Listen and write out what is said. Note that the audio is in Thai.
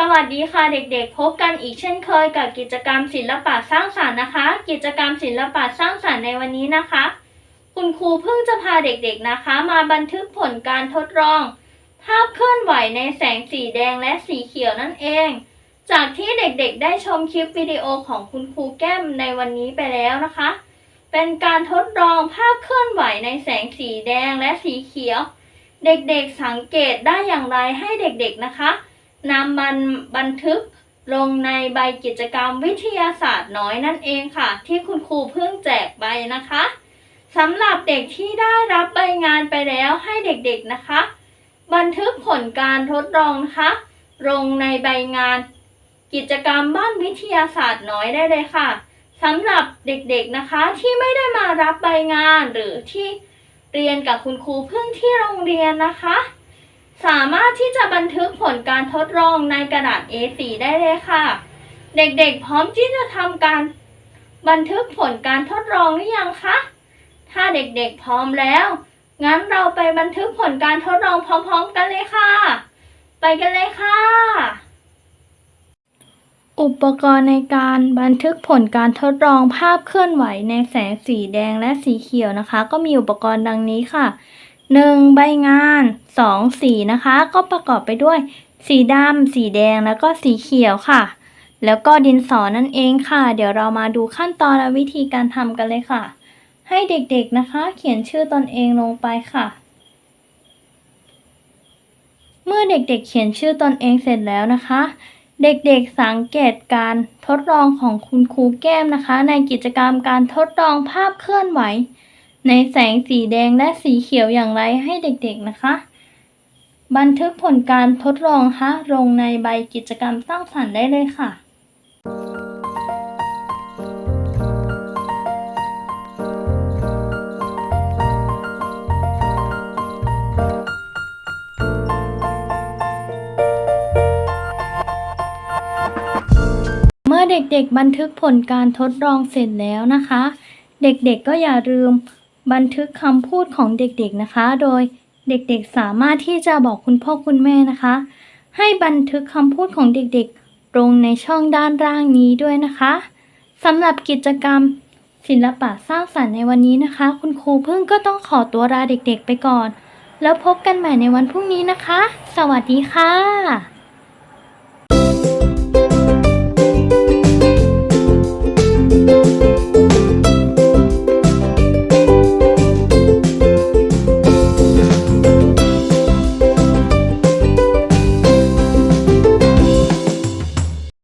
สวัสดีค่ะเด็กๆ พบกันอีกเช่นเคยกับกิจกรรมศิลปะสร้างสรรค์นะคะ กิจกรรมศิลปะสร้างสรรค์ในวันนี้นะคะ คุณครูเพิ่งจะพาเด็กๆนะคะ มาบันทึกผลการทดลอง ภาพเคลื่อนไหวในแสงสีแดงและสีเขียวนั่นเอง จากที่เด็กๆ ได้ชมคลิปวิดีโอของคุณครูแก้มในวันนี้ไปแล้วนะคะ เป็นการทดลองภาพเคลื่อนไหวในแสงสีแดงและสีเขียว เด็กๆสังเกตได้อย่างไรให้เด็กๆนะคะ นำมันบันทึกลงในใบกิจกรรมวิทยาศาสตร์น้อยนั่นเองค่ะ ที่คุณครูเพิ่งแจกใบนะคะสำหรับเด็กที่ได้รับใบงานไปแล้วให้เด็กๆนะคะ บันทึกผลการทดลองนะคะลงในใบงาน กิจกรรมบ้านวิทยาศาสตร์น้อยได้เลยค่ะสำหรับเด็กๆนะคะที่ไม่ได้มารับใบงานหรือที่เรียนกับคุณครูเพิ่งที่โรงเรียนนะคะ สามารถที่จะบันทึกผลการทดลองในกระดาษ A4 ได้เลยค่ะ เด็กๆ พร้อมที่จะทำการบันทึกผลการทดลองหรือยังคะ ถ้าเด็กๆ พร้อมแล้ว งั้นเราไปบันทึกผลการทดลองพร้อม ๆ กันเลยค่ะ ไปกันเลยค่ะ อุปกรณ์ในการบันทึกผลการทดลองภาพเคลื่อนไหวในแสงสีแดงและสีเขียวนะคะ ก็มีอุปกรณ์ดังนี้ค่ะ 1. ใบงาน 2. สีนะคะ ก็ประกอบไปด้วย สีดำสีแดงแล้วก็สีเขียวค่ะ แล้วก็ดินสอนั่นเองค่ะ เดี๋ยวเรามาดูขั้นตอนและวิธีการทำกันเลยค่ะ ให้เด็กๆนะคะ เขียนชื่อตนเองลงไปค่ะ เมื่อเด็กๆเขียนชื่อตนเองเสร็จแล้วนะคะ เด็กๆสังเกตการทดลองของคุณครูแก้มนะคะ ในกิจกรรมการทดลองภาพเคลื่อนไหว ในแสงสีแดงและสีเขียวอย่างไรให้เด็กๆนะคะ บันทึกผลการทดลองคะลงในใบกิจกรรมสร้างสรรค์ได้เลยค่ะเมื่อเด็กๆบันทึกผลการทดลองเสร็จแล้วนะคะ เด็กๆก็อย่าลืม บันทึกคำพูดของเด็กๆนะคะ โดยเด็กๆสามารถที่จะบอกคุณพ่อคุณแม่นะคะ ให้บันทึกคำพูดของเด็กๆ ลงในช่องด้านล่างนี้ด้วยนะคะสำหรับกิจกรรมศิลปะสร้างสรรค์ในวันนี้นะคะ คุณครูพึ่งก็ต้องขอตัวลาเด็กๆไปก่อน แล้วพบกันใหม่ในวันพรุ่งนี้นะคะ สวัสดีค่ะ